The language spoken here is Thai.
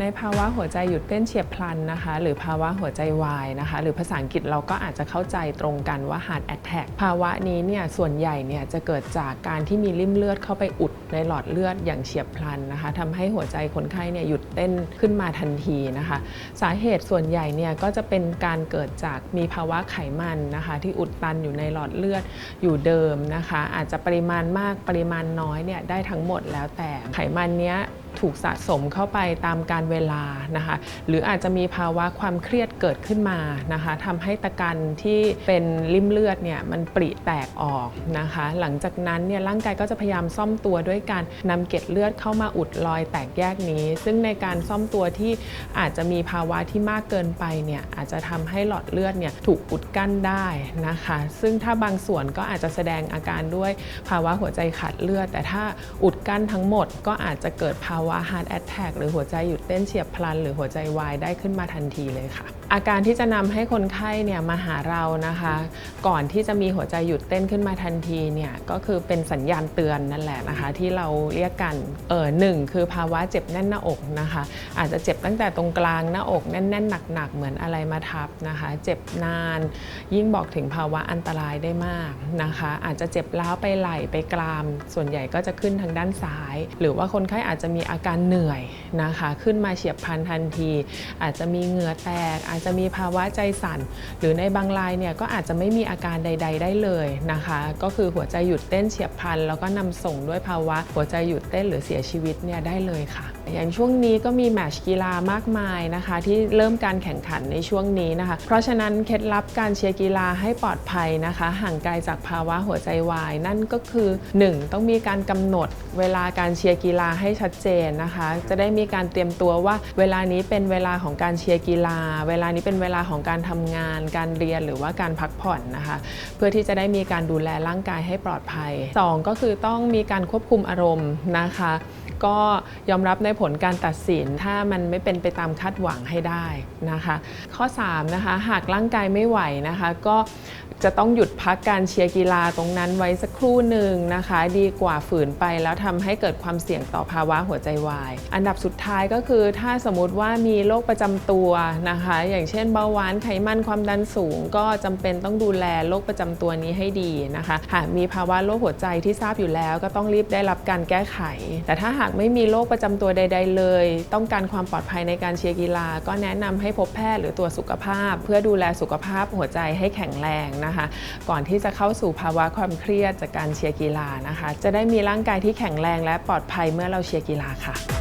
ในภาวะหัวใจหยุดเต้นเฉียบพลันนะคะ หรือภาวะหัวใจวายนะคะ หรือภาษาอังกฤษเราก็อาจจะเข้าใจตรงกันว่า heart attack ภาวะนี้เนี่ยส่วนใหญ่เนี่ยจะเกิดจากการที่มีริ่มเลือดเข้าไปอุดในหลอดเลือดอย่างเฉียบพลันนะคะทำให้หัวใจคนไข้เนี่ยหยุดเต้นขึ้นมาทันทีนะคะ สาเหตุส่วนใหญ่เนี่ยก็จะเป็นการเกิดจากมีภาวะไขมันนะคะ ที่อุดตันอยู่ในหลอดเลือดอยู่เดิมนะคะ อาจจะปริมาณมากปริมาณน้อยเนี่ยได้ทั้งหมดแล้วแต่ไขมันเนี้ยถูกสะสมเข้าไปตามการเวลานะคะ หรืออาจจะมีภาวะความเครียดเกิดขึ้นมานะคะทำให้ตะกันที่เป็นริ่มเลือดเนี่ยมันปริแตกออกนะคะ หลังจากนั้นเนี่ยร่างกายก็จะพยายามซ่อมตัวด้วยการนำเกล็ดเลือดเข้ามาอุดรอยแตกแยกนี้ ซึ่งในการซ่อมตัวที่อาจจะมีภาวะที่มากเกินไปเนี่ยอาจจะทำให้หลอดเลือดเนี่ยถูกอุดกั้นได้นะคะ ซึ่งถ้าบางส่วนก็อาจจะแสดงอาการด้วยภาวะหัวใจขาดเลือด แต่ถ้าอุดกั้นทั้งหมดก็อาจจะเกิดภาวะาวะ heart attack หรือหัวใจหยุดเต้นเฉียบพลัน หรือหัวใจวายได้ขึ้นมาทันทีเลยค่ะ อาการที่จะนำให้คนไข้เนี่ยมาหาเรานะคะ ก่อนที่จะมีหัวใจหยุดเต้นขึ้นมาทันทีเนี่ยก็คือเป็นสัญญาณเตือนนั่นแหละนะคะ ที่เราเรียกกันเออหนึ่งคือภาวะเจ็บแน่นหน้าอกนะคะ อาจจะเจ็บตั้งแต่ตรงกลางหน้าอกแน่นๆหนักๆเหมือนอะไรมาทับนะคะ เจ็บนาน ยิ่งบอกถึงภาวะอันตรายได้มากนะคะ อาจจะเจ็บล้าวไปไหล่ไปกราม ส่วนใหญ่ก็จะขึ้นทางด้านซ้าย หรือว่าคนไข้อาจจะมีอาการเหนื่อยนะคะ ขึ้นมาเฉียบพลันทันที อาจจะมีเหงื่อแตก อาจจะมีภาวะใจสั่น หรือในบางรายเนี่ยก็อาจจะไม่มีอาการใด ๆ ได้เลยนะคะ ก็คือหัวใจหยุดเต้นเฉียบพลัน แล้วก็นำส่งด้วยภาวะหัวใจหยุดเต้นหรือเสียชีวิตเนี่ยได้เลยค่ะ อย่างช่วงนี้ก็มีแมชกีฬามากมายนะคะ ที่เริ่มการแข่งขันในช่วงนี้นะคะ เพราะฉะนั้นเคล็ดลับการเชียร์กีฬาให้ปลอดภัยนะคะ ห่างไกลจากภาวะหัวใจวาย นั่นก็คือ 1. ต้องมีการกำหนดเวลาการเชียร์กีฬาให้ชัดเจนนะคะ จะได้มีการเตรียมตัวว่าเวลานี้เป็นเวลาของการเชียร์กีฬา เวลานี้เป็นเวลาของการทำงาน การเรียนหรือว่าการพักผ่อนนะคะ เพื่อที่จะได้มีการดูแลร่างกายให้ปลอดภัย 2 ก็คือต้องมีการควบคุมอารมณ์นะคะ ก็ยอมรับในผลการตัดสินถ้ามันไม่เป็นไปตามคาดหวังให้ได้นะคะ ข้อ3นะคะหากร่างกายไม่ไหวนะคะก็ จะต้องหยุดพักการเชียร์กีฬาตรงนั้นไว้สักครู่หนึ่งนะคะ ดีกว่าฝืนไปแล้วทำให้เกิดความเสี่ยงต่อภาวะหัวใจวาย อันดับสุดท้ายก็คือถ้าสมมติว่ามีโรคประจำตัวนะคะ อย่างเช่นเบาหวานไขมันความดันสูง ก็จำเป็นต้องดูแลโรคประจำตัวนี้ให้ดีนะคะ หากมีภาวะโรคหัวใจที่ทราบอยู่แล้ว ก็ต้องรีบได้รับการแก้ไข แต่ถ้าหากไม่มีโรคประจำตัวใด ๆ เลย ต้องการความปลอดภัยในการเชียร์กีฬา ก็แนะนำให้พบแพทย์หรือตรวจสุขภาพ เพื่อดูแลสุขภาพหัวใจให้แข็งแรงนะนะคะ ก่อนที่จะเข้าสู่ภาวะความเครียดจากการเชียร์กีฬานะคะ จะได้มีร่างกายที่แข็งแรงและปลอดภัยเมื่อเราเชียร์กีฬาค่ะ